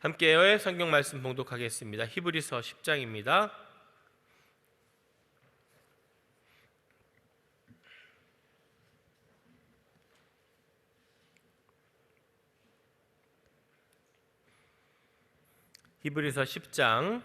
함께 성경 말씀 봉독하겠습니다. 히브리서 10장입니다. 히브리서 10장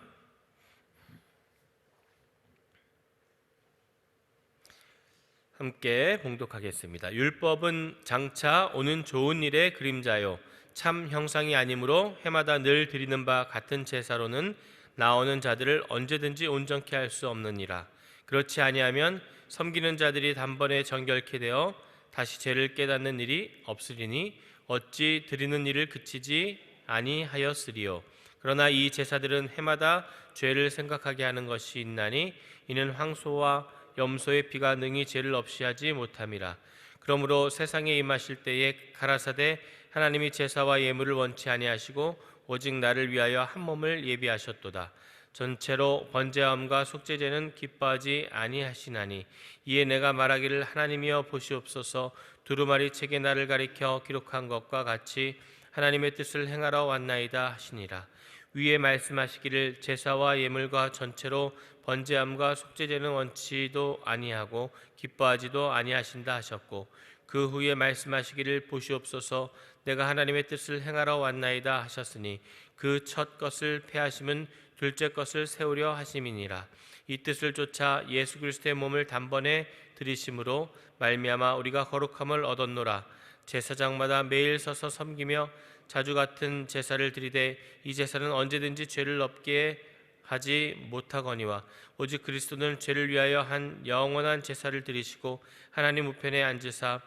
함께 봉독하겠습니다. 율법은 장차 오는 좋은 일의 그림자요 참 형상이 아니므로 해마다 늘 드리는 바 같은 제사로는 나오는 자들을 언제든지 온전케 할 수 없느니라. 그렇지 아니하면 섬기는 자들이 단번에 정결케 되어 다시 죄를 깨닫는 일이 없으리니 어찌 드리는 일을 그치지 아니하였으리요. 그러나 이 제사들은 해마다 죄를 생각하게 하는 것이 있나니 이는 황소와 염소의 피가 능히 죄를 없이 하지 못함이라. 그러므로 세상에 임하실 때에 가라사대 하나님이 제사와 예물을 원치 아니하시고 오직 나를 위하여 한 몸을 예비하셨도다. 전체로 번제함과 속죄제는 기뻐하지 아니하시나니 이에 내가 말하기를 하나님이여 보시옵소서 두루마리 책에 나를 가리켜 기록한 것과 같이 하나님의 뜻을 행하러 왔나이다 하시니라. 위에 말씀하시기를 제사와 예물과 전체로 번제함과 속죄제는 원치도 아니하고 기뻐하지도 아니하신다 하셨고 그 후에 말씀하시기를 보시옵소서. 내가 하나님의 뜻을 행하러 왔나이다 하셨으니 그 첫 것을 패하심은 둘째 것을 세우려 하심이니라. 이 뜻을 쫓아 예수 그리스도의 몸을 단번에 들이심으로 말미암아 우리가 거룩함을 얻었노라. 제사장마다 매일 서서 섬기며 자주 같은 제사를 드리되 이 제사는 언제든지 죄를 없게 하지 못하거니와 오직 그리스도는 죄를 위하여 한 영원한 제사를 드리시고 하나님 우편에 앉으사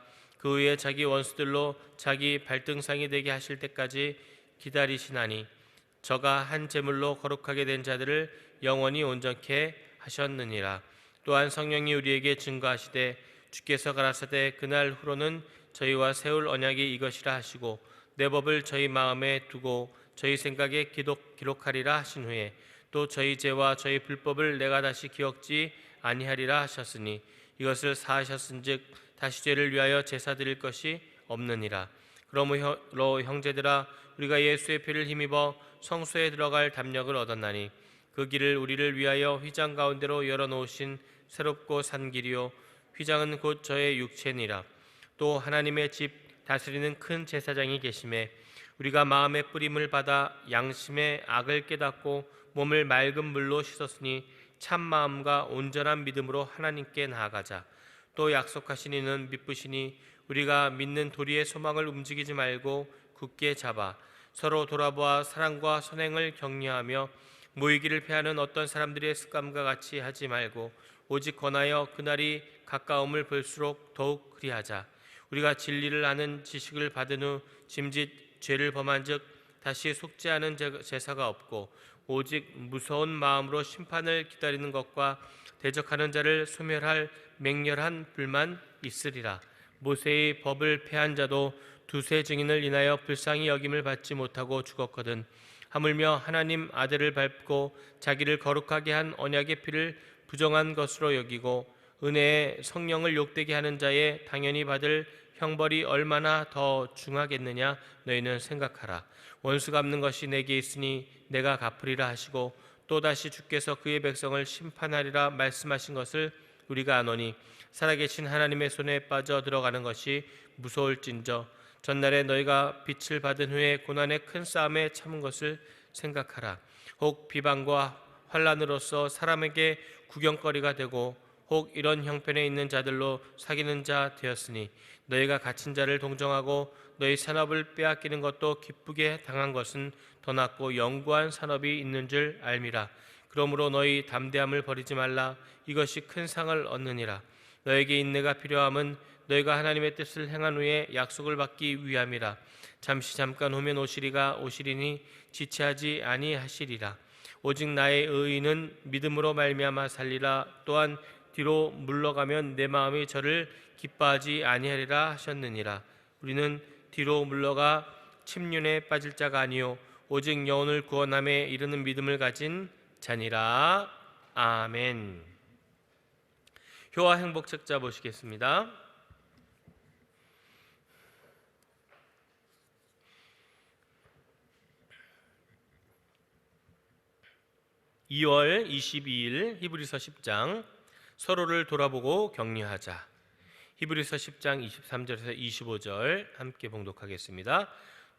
그 후에 자기 원수들로 자기 발등상이 되게 하실 때까지 기다리시나니 저가 한 제물로 거룩하게 된 자들을 영원히 온전케 하셨느니라. 또한 성령이 우리에게 증거하시되 주께서 가라사대 그날 후로는 저희와 세울 언약이 이것이라 하시고 내 법을 저희 마음에 두고 저희 생각에 기록, 기록하리라 하신 후에 또 저희 죄와 저희 불법을 내가 다시 기억지 아니하리라 하셨으니 이것을 사하셨은즉 다시 죄를 위하여 제사 드릴 것이 없느니라 그러므로 형제들아 우리가 예수의 피를 힘입어 성소에 들어갈 담력을 얻었나니 그 길을 우리를 위하여 휘장 가운데로 열어 놓으신 새롭고 산 길이요 휘장은 곧 저의 육체니라 또 하나님의 집 다스리는 큰 제사장이 계심에 우리가 마음의 뿌림을 받아 양심의 악을 깨닫고 몸을 맑은 물로 씻었으니 참 마음과 온전한 믿음으로 하나님께 나아가자. 또 약속하신 이는 믿으시니 우리가 믿는 도리의 소망을 움직이지 말고 굳게 잡아 서로 돌아보아 사랑과 선행을 격려하며 모이기를 패하는 어떤 사람들의 습관과 같이 하지 말고 오직 권하여 그날이 가까움을 볼수록 더욱 그리하자. 우리가 진리를 아는 지식을 받은 후 짐짓 죄를 범한즉 다시 속죄하는 제사가 없고 오직 무서운 마음으로 심판을 기다리는 것과 대적하는 자를 소멸할 맹렬한 불만 있으리라. 모세의 법을 폐한 자도 두세 증인을 인하여 불쌍히 여김을 받지 못하고 죽었거든. 하물며 하나님 아들을 밟고 자기를 거룩하게 한 언약의 피를 부정한 것으로 여기고 은혜의 성령을 욕되게 하는 자의 당연히 받을 형벌이 얼마나 더 중하겠느냐 너희는 생각하라 원수 갚는 것이 내게 있으니 내가 갚으리라 하시고 또다시 주께서 그의 백성을 심판하리라 말씀하신 것을 우리가 아노니 살아계신 하나님의 손에 빠져 들어가는 것이 무서울진저 전날에 너희가 빛을 받은 후에 고난의 큰 싸움에 참은 것을 생각하라. 혹 비방과 환란으로서 사람에게 구경거리가 되고 혹 이런 형편에 있는 자들로 사귀는 자 되었으니 너희가 갇힌 자를 동정하고 너희 산업을 빼앗기는 것도 기쁘게 당한 것은 더 낫고 영구한 산업이 있는 줄 알미라. 그러므로 너희 담대함을 버리지 말라. 이것이 큰 상을 얻느니라. 너에게 인내가 필요함은 너희가 하나님의 뜻을 행한 후에 약속을 받기 위함이라. 잠시 잠깐 후면 오시리가 오시리니 지체하지 아니하시리라. 오직 나의 의인은 믿음으로 말미암아 살리라. 또한 뒤로 물러가면 내 마음이 저를 기뻐하지 아니하리라 하셨느니라 우리는 뒤로 물러가 침륜에 빠질 자가 아니요 오직 영혼을 구원함에 이르는 믿음을 가진 자니라 아멘 효와 행복 책자 보시겠습니다. 2월 22일 히브리서 10장 서로를 돌아보고 격려하자. 히브리서 10장 23절에서 25절 함께 봉독하겠습니다.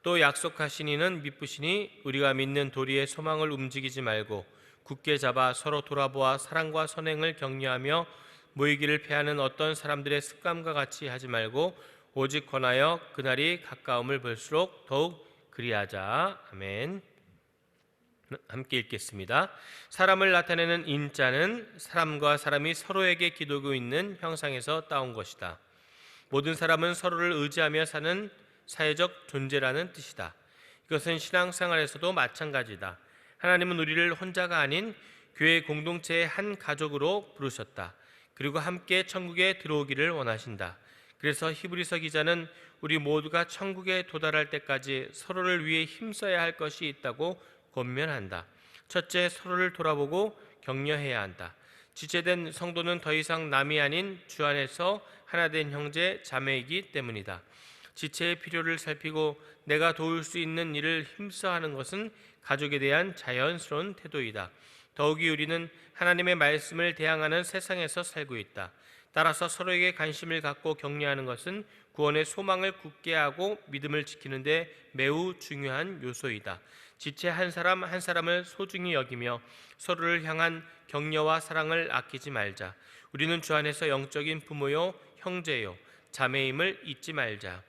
또 약속하신 이는 미쁘시니 우리가 믿는 도리의 소망을 움직이지 말고 굳게 잡아 서로 돌아보아 사랑과 선행을 격려하며 모이기를 패하는 어떤 사람들의 습관과 같이 하지 말고 오직 권하여 그날이 가까움을 볼수록 더욱 그리하자. 아멘. 함께 읽겠습니다. 사람을 나타내는 인자는 사람과 사람이 서로에게 기도고 있는 형상에서 따온 것이다. 모든 사람은 서로를 의지하며 사는 사회적 존재라는 뜻이다. 이것은 신앙생활에서도 마찬가지다. 하나님은 우리를 혼자가 아닌 교회 공동체의 한 가족으로 부르셨다. 그리고 함께 천국에 들어오기를 원하신다. 그래서 히브리서 기자는 우리 모두가 천국에 도달할 때까지 서로를 위해 힘써야 할 것이 있다고 권면한다. 첫째, 서로를 돌아보고 격려해야 한다. 지체된 성도는 더 이상 남이 아닌 주 안에서 하나된 형제 자매이기 때문이다. 지체의 필요를 살피고 내가 도울 수 있는 일을 힘써 하는 것은 가족에 대한 자연스러운 태도이다. 더욱이 우리는 하나님의 말씀을 대항하는 세상에서 살고 있다. 따라서 서로에게 관심을 갖고 격려하는 것은 구원의 소망을 굳게 하고 믿음을 지키는데 매우 중요한 요소이다. 지체 한 사람 한 사람을 소중히 여기며 서로를 향한 격려와 사랑을 아끼지 말자. 우리는 주 안에서 영적인 부모요 형제요 자매임을 잊지 말자.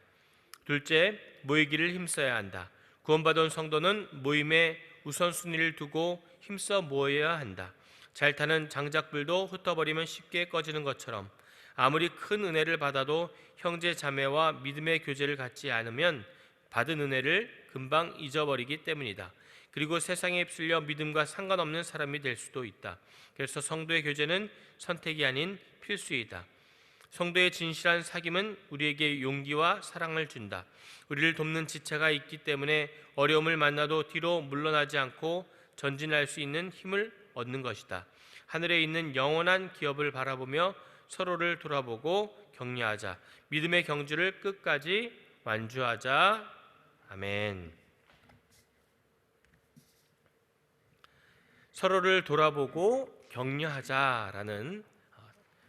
둘째, 모이기를 힘써야 한다. 구원받은 성도는 모임에 우선순위를 두고 힘써 모여야 한다. 잘 타는 장작불도 흩어버리면 쉽게 꺼지는 것처럼 아무리 큰 은혜를 받아도 형제 자매와 믿음의 교제를 갖지 않으면 받은 은혜를 금방 잊어버리기 때문이다. 그리고 세상에 휩쓸려 믿음과 상관없는 사람이 될 수도 있다. 그래서 성도의 교제는 선택이 아닌 필수이다. 성도의 진실한 사귐은 우리에게 용기와 사랑을 준다. 우리를 돕는 지체가 있기 때문에 어려움을 만나도 뒤로 물러나지 않고 전진할 수 있는 힘을 얻는 것이다. 하늘에 있는 영원한 기업을 바라보며 서로를 돌아보고 격려하자. 믿음의 경주를 끝까지 완주하자. 아멘. 서로를 돌아보고 격려하자라는 어,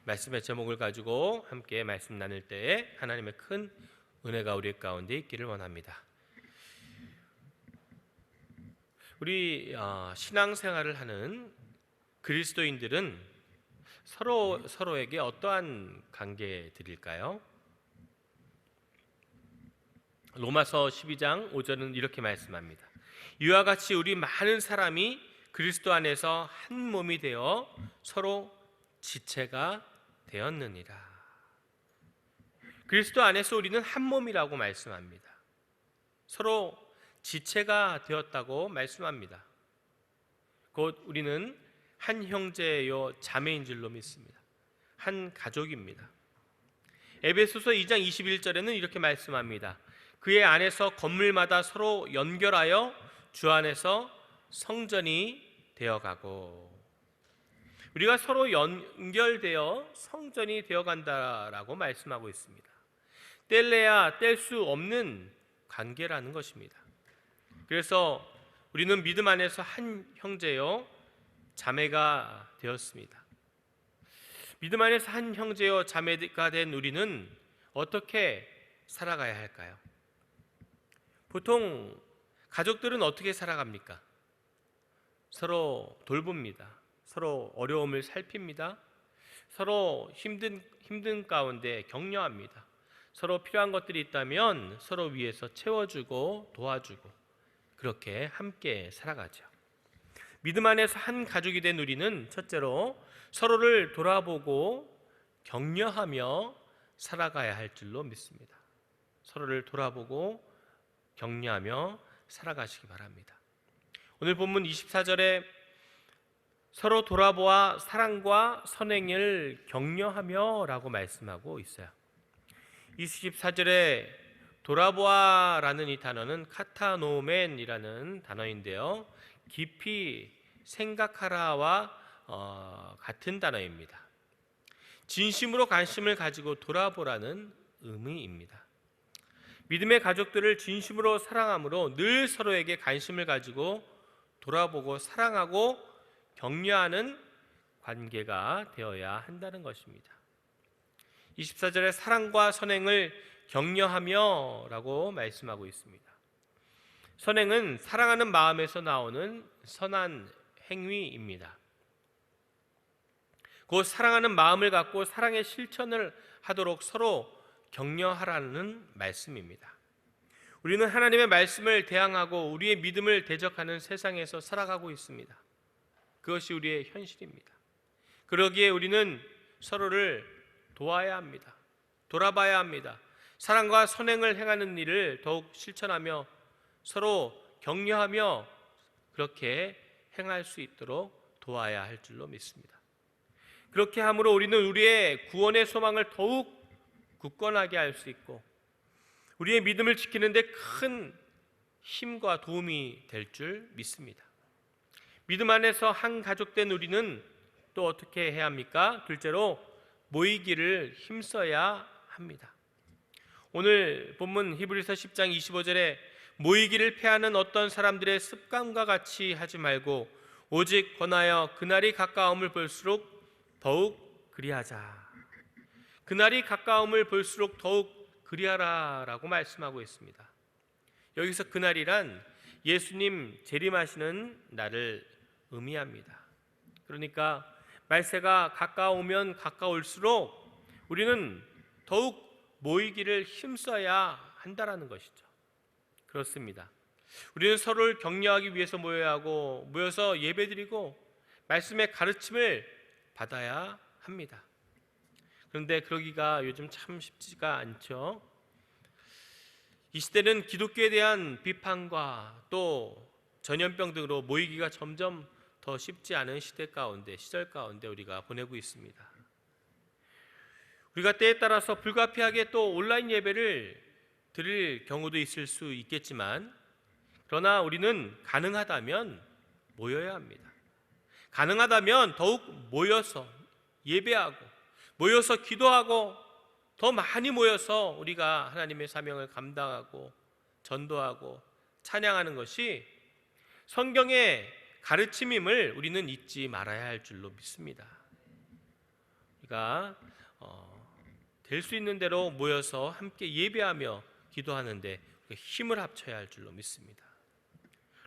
말씀의 제목을 가지고 함께 말씀 나눌 때에 하나님의 큰 은혜가 우리 가운데 있기를 원합니다. 우리 어, 신앙생활을 하는 그리스도인들은 서로 서로에게 어떠한 관계들일까요? 로마서 12장 5절은 이렇게 말씀합니다. 이와 같이 우리 많은 사람이 그리스도 안에서 한 몸이 되어 서로 지체가 되었느니라. 그리스도 안에서 우리는 한 몸이라고 말씀합니다. 서로 지체가 되었다고 말씀합니다. 곧 우리는 한 형제요 자매인 줄로 믿습니다. 한 가족입니다. 에베소서 2장 21절에는 이렇게 말씀합니다. 그의 안에서 건물마다 서로 연결하여 주 안에서 성전이 되어가고 우리가 서로 연결되어 성전이 되어간다라고 말씀하고 있습니다. 뗄래야 뗄 수 없는 관계라는 것입니다. 그래서 우리는 믿음 안에서 한 형제요 자매가 되었습니다. 믿음 안에서 한 형제요 자매가 된 우리는 어떻게 살아가야 할까요? 보통 가족들은 어떻게 살아갑니까? 서로 돌봅니다. 서로 어려움을 살핍니다. 서로 힘든 힘든 가운데 격려합니다. 서로 필요한 것들이 있다면 서로 위해서 채워주고 도와주고 그렇게 함께 살아가죠. 믿음 안에서 한 가족이 된 우리는 첫째로 서로를 돌아보고 격려하며 살아가야 할 줄로 믿습니다. 서로를 돌아보고 격려하며 살아가시기 바랍니다. 오늘 본문 24절에 서로 돌아보아 사랑과 선행을 격려하며라고 말씀하고 있어요. 24절에 돌아보아라는 이 단어는 카타노멘이라는 단어인데요. 깊이 생각하라와 어, 같은 단어입니다. 진심으로 관심을 가지고 돌아보라는 의미입니다. 믿음의 가족들을 진심으로 사랑함으로 늘 서로에게 관심을 가지고 돌아보고 사랑하고 격려하는 관계가 되어야 한다는 것입니다. 24절에 사랑과 선행을 격려하며 라고 말씀하고 있습니다. 선행은 사랑하는 마음에서 나오는 선한 행위입니다. 곧 사랑하는 마음을 갖고 사랑의 실천을 하도록 서로 격려하라는 말씀입니다. 우리는 하나님의 말씀을 대항하고 우리의 믿음을 대적하는 세상에서 살아가고 있습니다. 그것이 우리의 현실입니다. 그러기에 우리는 서로를 도와야 합니다. 돌아봐야 합니다. 사랑과 선행을 행하는 일을 더욱 실천하며 서로 격려하며 그렇게 행할 수 있도록 도와야 할 줄로 믿습니다. 그렇게 함으로 우리는 우리의 구원의 소망을 더욱 굳건하게 할 수 있고 우리의 믿음을 지키는데 큰 힘과 도움이 될 줄 믿습니다. 믿음 안에서 한 가족된 우리는 또 어떻게 해야 합니까? 둘째로 모이기를 힘써야 합니다. 오늘 본문 히브리서 10장 25절에 모이기를 패하는 어떤 사람들의 습관과 같이 하지 말고 오직 권하여 그날이 가까움을 볼수록 더욱 그리하자. 그날이 가까움을 볼수록 더욱 그리하라라고 말씀하고 있습니다. 여기서 그날이란 예수님 재림하시는 날을 의미합니다. 그러니까 말세가 가까우면 가까울수록 우리는 더욱 모이기를 힘써야 한다라는 것이죠. 그렇습니다. 우리는 서로를 격려하기 위해서 모여야 하고 모여서 예배드리고 말씀의 가르침을 받아야 합니다. 그런데 그러기가 요즘 참 쉽지가 않죠. 이 시대는 기독교에 대한 비판과 또 전염병 등으로 모이기가 점점 더 쉽지 않은 시대 가운데 시절 가운데 우리가 보내고 있습니다. 우리가 때에 따라서 불가피하게 또 온라인 예배를 드릴 경우도 있을 수 있겠지만 그러나 우리는 가능하다면 모여야 합니다. 가능하다면 더욱 모여서 예배하고 모여서 기도하고 더 많이 모여서 우리가 하나님의 사명을 감당하고 전도하고 찬양하는 것이 성경의 가르침임을 우리는 잊지 말아야 할 줄로 믿습니다. 우리가 어, 될수 있는 대로 모여서 함께 예배하며 기도하는데 힘을 합쳐야 할 줄로 믿습니다.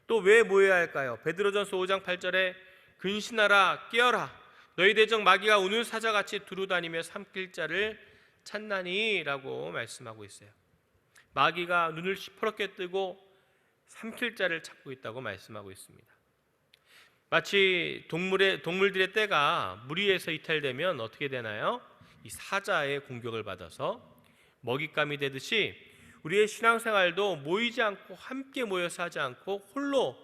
또 왜 모여야 할까요? 베드로전서 5장 8절에 근신하라 깨어라 너희 대적 마귀가 우는 사자같이 두루다니며 삼킬 자를 찾나니라고 말씀하고 있어요. 마귀가 눈을 시퍼렇게 뜨고 삼킬 자를 찾고 있다고 말씀하고 있습니다. 마치 동물의 동물들의 떼가 무리에서 이탈되면 어떻게 되나요? 이 사자의 공격을 받아서 먹잇감이 되듯이 우리의 신앙생활도 모이지 않고 함께 모여서 하지 않고 홀로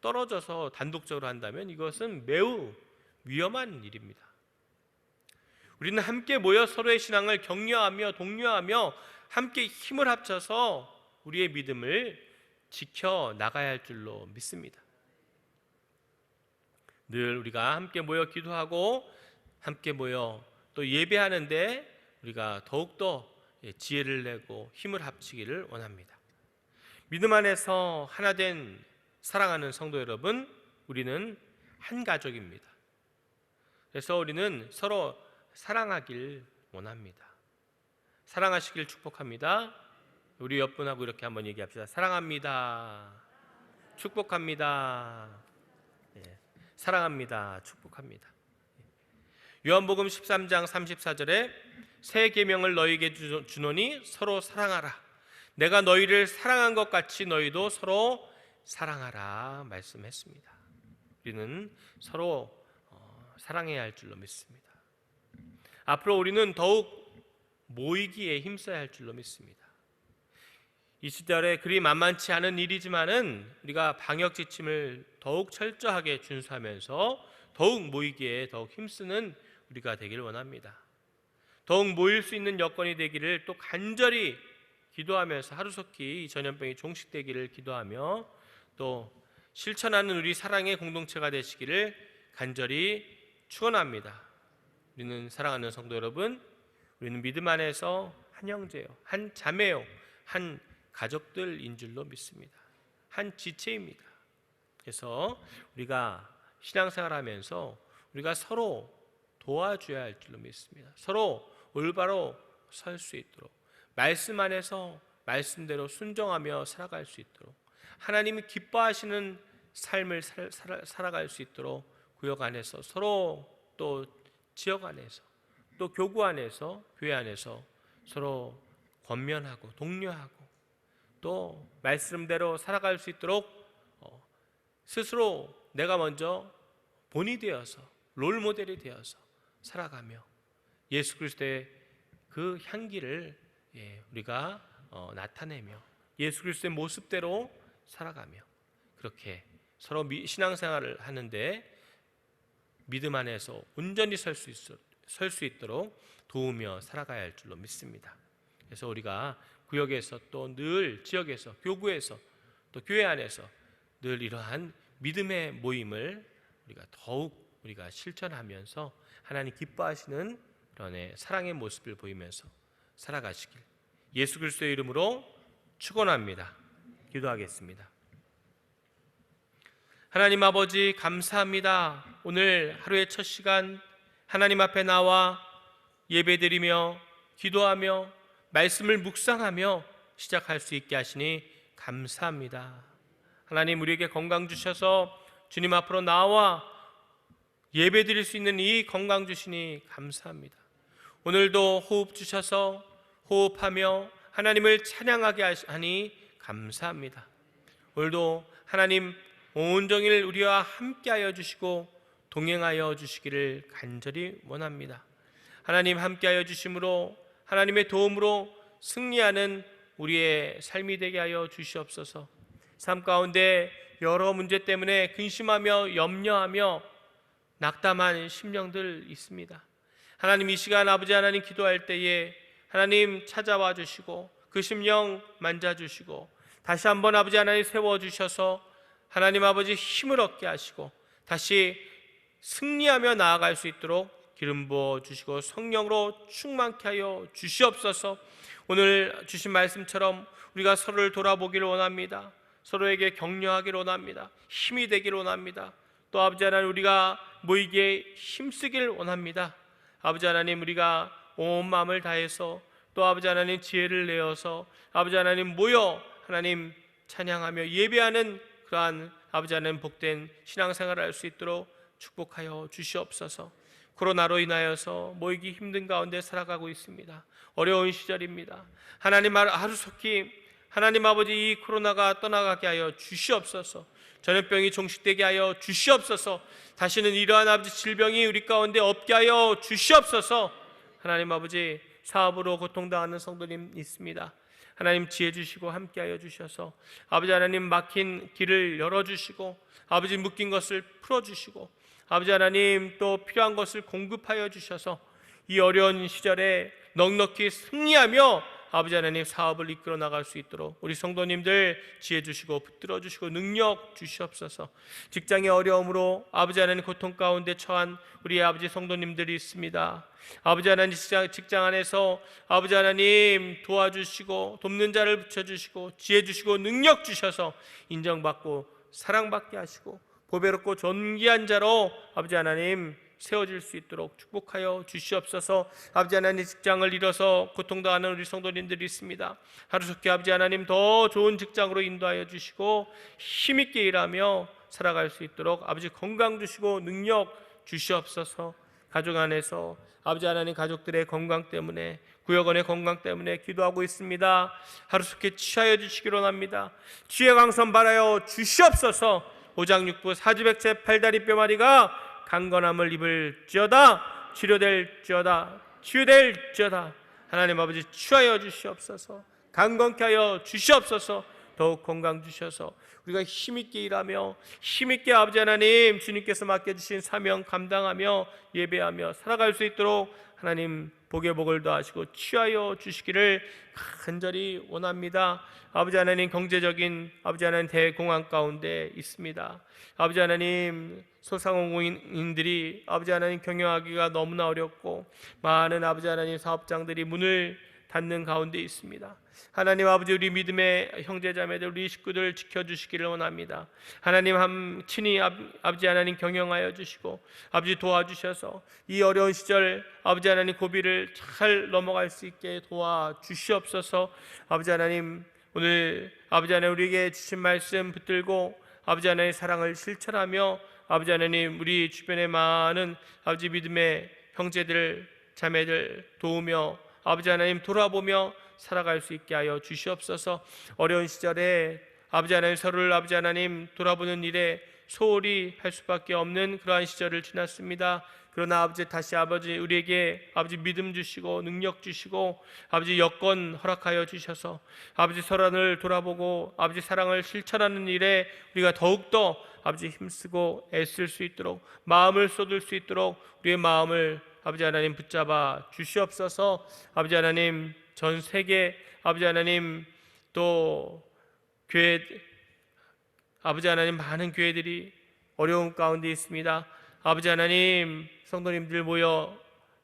떨어져서 단독적으로 한다면 이것은 매우 위험한 일입니다. 우리는 함께 모여 서로의 신앙을 격려하며 독려하며 함께 힘을 합쳐서 우리의 믿음을 지켜 나가야 할 줄로 믿습니다. 늘 우리가 함께 모여 기도하고 함께 모여 또 예배하는데 우리가 더욱더 지혜를 내고 힘을 합치기를 원합니다. 믿음 안에서 하나 된 사랑하는 성도 여러분, 우리는 한 가족입니다. 그래서 우리는 서로 사랑하길 원합니다. 사랑하시길 축복합니다. 우리 옆분하고 이렇게 한번 얘기합시다. 사랑합니다. 축복합니다. 예, 사랑합니다. 축복합니다. 요한복음 13장 34절에 새 계명을 너희에게 주노니 서로 사랑하라. 내가 너희를 사랑한 것 같이 너희도 서로 사랑하라 말씀했습니다. 우리는 서로 어, 사랑해야 할 줄로 믿습니다. 앞으로 우리는 더욱 모이기에 힘써야 할 줄로 믿습니다. 이 시절에 그리 만만치 않은 일이지만은 우리가 방역 지침을 더욱 철저하게 준수하면서 더욱 모이기에 더욱 힘쓰는 우리가 되기를 원합니다. 더욱 모일 수 있는 여건이 되기를 또 간절히 기도하면서 하루속히 이 전염병이 종식되기를 기도하며 또 실천하는 우리 사랑의 공동체가 되시기를 간절히 축원합니다. 우리는 사랑하는 성도 여러분, 우리는 믿음 안에서 한 형제요, 한 자매요, 한 가족들인 줄로 믿습니다. 한 지체입니다. 그래서 우리가 신앙생활하면서 우리가 서로 도와줘야 할 줄로 믿습니다. 서로 올바로 설 수 있도록 말씀 안에서 말씀대로 순종하며 살아갈 수 있도록 하나님이 기뻐하시는 삶을 살아갈 수 있도록 구역 안에서 서로 또 지역 안에서 또 교구 안에서 교회 안에서 서로 권면하고 독려하고 또 말씀대로 살아갈 수 있도록 어, 스스로 내가 먼저 본이 되어서 롤 모델이 되어서 살아가며 예수 그리스도의 그 향기를 예, 우리가 어, 나타내며 예수 그리스도의 모습대로 살아가며 그렇게 서로 미- 신앙생활을 하는데 믿음 안에서 온전히 설수 있어 설수 있도록 도우며 살아가야 할 줄로 믿습니다. 그래서 우리가 구역에서 또 늘 지역에서 교구에서 또 교회 안에서 늘 이러한 믿음의 모임을 우리가 더욱 우리가 실천하면서 하나님 기뻐하시는 그런 의 사랑의 모습을 보이면서 살아가시길 예수 그리스도의 이름으로 축원합니다. 기도하겠습니다. 하나님 아버지 감사합니다. 오늘 하루의 첫 시간 하나님 앞에 나와 예배드리며 기도하며 말씀을 묵상하며 시작할 수 있게 하시니 감사합니다. 하나님 우리에게 건강 주셔서 주님 앞으로 나와 예배 드릴 수 있는 이 건강 주시니 감사합니다. 오늘도 호흡 주셔서 호흡하며 하나님을 찬양하게 하니 감사합니다. 오늘도 하나님 온종일 우리와 함께하여 주시고 동행하여 주시기를 간절히 원합니다. 하나님 함께하여 주심으로 하나님의 도움으로 승리하는 우리의 삶이 되게 하여 주시옵소서. 삶 가운데 여러 문제 때문에 근심하며 염려하며 낙담한 심령들 있습니다. 하나님 이 시간 아버지 하나님 기도할 때에 하나님 찾아와 주시고 그 심령 만져 주시고 다시 한번 아버지 하나님 세워 주셔서 하나님 아버지 힘을 얻게 하시고 다시 승리하며 나아갈 수 있도록 기름 부어 주시고 성령으로 충만케 하여 주시옵소서. 오늘 주신 말씀처럼 우리가 서로를 돌아보기를 원합니다. 서로에게 격려하기를 원합니다. 힘이 되기를 원합니다. 또 아버지 하나님 우리가 모이기에 힘쓰기를 원합니다. 아버지 하나님 우리가 온 마음을 다해서 또 아버지 하나님 지혜를 내어서 아버지 하나님 모여 하나님 찬양하며 예배하는 그러한 아버지 하나님 복된 신앙생활을 할 수 있도록 축복하여 주시옵소서. 코로나로 인하여서 모이기 힘든 가운데 살아가고 있습니다. 어려운 시절입니다. 하나님 하루속히 하나님 아버지 이 코로나가 떠나가게 하여 주시옵소서. 전염병이 종식되게 하여 주시옵소서. 다시는 이러한 아버지 질병이 우리 가운데 없게 하여 주시옵소서. 하나님 아버지 사업으로 고통당하는 성도님 있습니다. 하나님 지혜 주시고 함께하여 주셔서 아버지 하나님 막힌 길을 열어 주시고 아버지 묶인 것을 풀어 주시고 아버지 하나님 또 필요한 것을 공급하여 주셔서 이 어려운 시절에 넉넉히 승리하며 아버지 하나님 사업을 이끌어 나갈 수 있도록 우리 성도님들 지혜 주시고 붙들어 주시고 능력 주시옵소서. 직장의 어려움으로 아버지 하나님 고통 가운데 처한 우리 아버지 성도님들이 있습니다. 아버지 하나님 직장, 안에서 아버지 하나님 도와주시고 돕는 자를 붙여주시고 지혜 주시고 능력 주셔서 인정받고 사랑받게 하시고 보배롭고 존귀한 자로 아버지 하나님 세워질 수 있도록 축복하여 주시옵소서. 아버지 하나님 직장을 잃어서 고통당하는 우리 성도님들이 있습니다. 하루속히 아버지 하나님 더 좋은 직장으로 인도하여 주시고 힘 있게 일하며 살아갈 수 있도록 아버지 건강 주시고 능력 주시옵소서. 가족 안에서 아버지 하나님 가족들의 건강 때문에 구역원의 건강 때문에 기도하고 있습니다. 하루속히 치하여 주시기를 원합니다. 주의 강선 바라여 주시옵소서. 오장육부 사주백체 팔다리 뼈마리가 강건함을 입을지어다 치료될지어다 치유될지어다 하나님 아버지 취하여 주시옵소서 강건케 하여 주시옵소서 더욱 건강 주셔서 우리가 힘있게 일하며 힘있게 아버지 하나님 주님께서 맡겨주신 사명 감당하며 예배하며 살아갈 수 있도록 하나님 복의 복을 더하시고 취하여 주시기를 간절히 원합니다. 아버지 하나님 경제적인 아버지 하나님 대공황 가운데 있습니다. 아버지 하나님 소상공인들이 아버지 하나님 경영하기가 너무나 어렵고 많은 아버지 하나님 사업장들이 문을 닿는 가운데 있습니다. 하나님 아버지 우리 믿음의 형제자매들 우리 식구들 지켜주시기를 원합니다. 하나님 한 친히 아, 아버지 하나님 경영하여 주시고 아버지 도와주셔서 이 어려운 시절 아버지 하나님 고비를 잘 넘어갈 수 있게 도와주시옵소서 아버지 하나님 오늘 아버지 하나님 우리에게 주신 말씀 붙들고 아버지 하나님의 사랑을 실천하며 아버지 하나님 우리 주변에 많은 아버지 믿음의 형제들 자매들 도우며 아버지 하나님 돌아보며 살아갈 수 있게 하여 주시옵소서 어려운 시절에 아버지 하나님 서로를 아버지 하나님 돌아보는 일에 소홀히 할 수밖에 없는 그러한 시절을 지났습니다. 그러나 아버지 다시 아버지 우리에게 아버지 믿음 주시고 능력 주시고 아버지 여건 허락하여 주셔서 아버지 서란을 돌아보고 아버지 사랑을 실천하는 일에 우리가 더욱더 아버지 힘쓰고 애쓸 수 있도록 마음을 쏟을 수 있도록 우리의 마음을 아버지 하나님 붙잡아 주시옵소서 아버지 하나님 전 세계 아버지 하나님 또 교회 아버지 하나님 많은 교회들이 어려움 가운데 있습니다. 아버지 하나님 성도님들 모여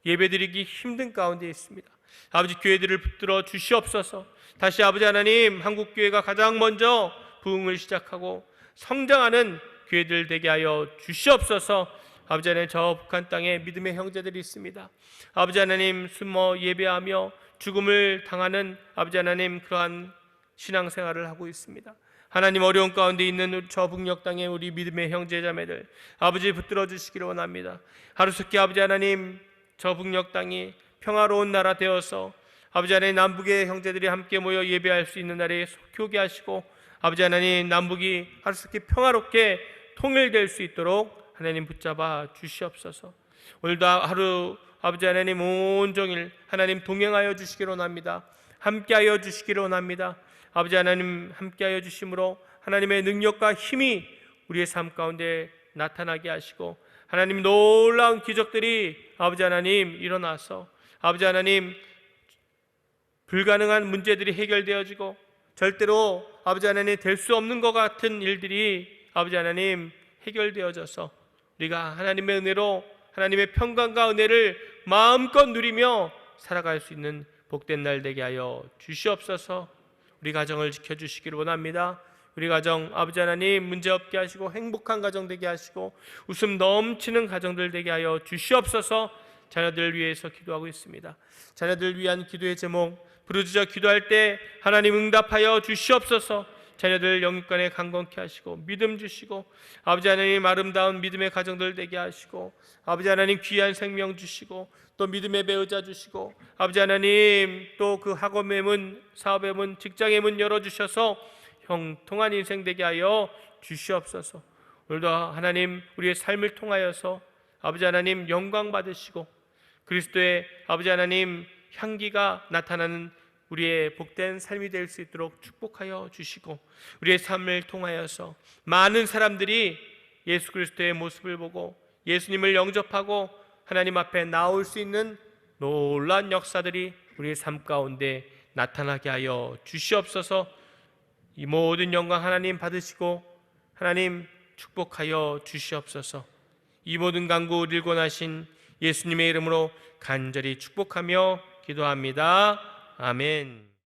예배드리기 힘든 가운데 있습니다. 아버지 교회들을 붙들어 주시옵소서. 다시 아버지 하나님 한국 교회가 가장 먼저 부흥을 시작하고 성장하는 교회들 되게 하여 주시옵소서. 아버지 하나님 저 북한 땅에 믿음의 형제들이 있습니다. 아버지 하나님 숨어 예배하며 죽음을 당하는 아버지 하나님 그러한 신앙생활을 하고 있습니다. 하나님 어려운 가운데 있는 저 북녘 땅의 우리 믿음의 형제 자매들 아버지 붙들어 주시기를 원합니다. 하루속히 아버지 하나님 저 북녘 땅이 평화로운 나라 되어서 아버지 하나님 남북의 형제들이 함께 모여 예배할 수 있는 날에 속히 오게 하시고 아버지 하나님 남북이 하루속히 평화롭게 통일될 수 있도록 하나님 붙잡아 주시옵소서. 오늘도 하루 아버지 하나님 온종일 하나님 동행하여 주시기를 원합니다. 함께하여 주시기를 원합니다. 아버지 하나님 함께하여 주심으로 하나님의 능력과 힘이 우리의 삶 가운데 나타나게 하시고 하나님 놀라운 기적들이 아버지 하나님 일어나서 아버지 하나님 불가능한 문제들이 해결되어지고 절대로 아버지 하나님 될 수 없는 것 같은 일들이 아버지 하나님 해결되어져서 우리가 하나님의 은혜로 하나님의 평강과 은혜를 마음껏 누리며 살아갈 수 있는 복된 날 되게 하여 주시옵소서. 우리 가정을 지켜 주시기를 원합니다. 우리 가정 아버지 하나님 문제 없게 하시고 행복한 가정 되게 하시고 웃음 넘치는 가정들 되게 하여 주시옵소서. 자녀들 위해서 기도하고 있습니다. 자녀들 위한 기도의 제목 부르짖어 기도할 때 하나님 응답하여 주시옵소서. 자녀들 영육간에 강건케 하시고 믿음 주시고 아버지 하나님 아름다운 믿음의 가정들 되게 하시고 아버지 하나님 귀한 생명 주시고 또 믿음의 배우자 주시고 아버지 하나님 또 그 학업의 문 사업의 문 직장의 문 열어 주셔서 형통한 인생 되게 하여 주시옵소서 오늘도 하나님 우리의 삶을 통하여서 아버지 하나님 영광 받으시고 그리스도의 아버지 하나님 향기가 나타나는 우리의 복된 삶이 될 수 있도록 축복하여 주시고 우리의 삶을 통하여서 많은 사람들이 예수 그리스도의 모습을 보고 예수님을 영접하고 하나님 앞에 나올 수 있는 놀라운 역사들이 우리의 삶 가운데 나타나게 하여 주시옵소서. 이 모든 영광 하나님 받으시고 하나님 축복하여 주시옵소서. 이 모든 간구 일고 나신 예수님의 이름으로 간절히 축복하며 기도합니다. 아멘.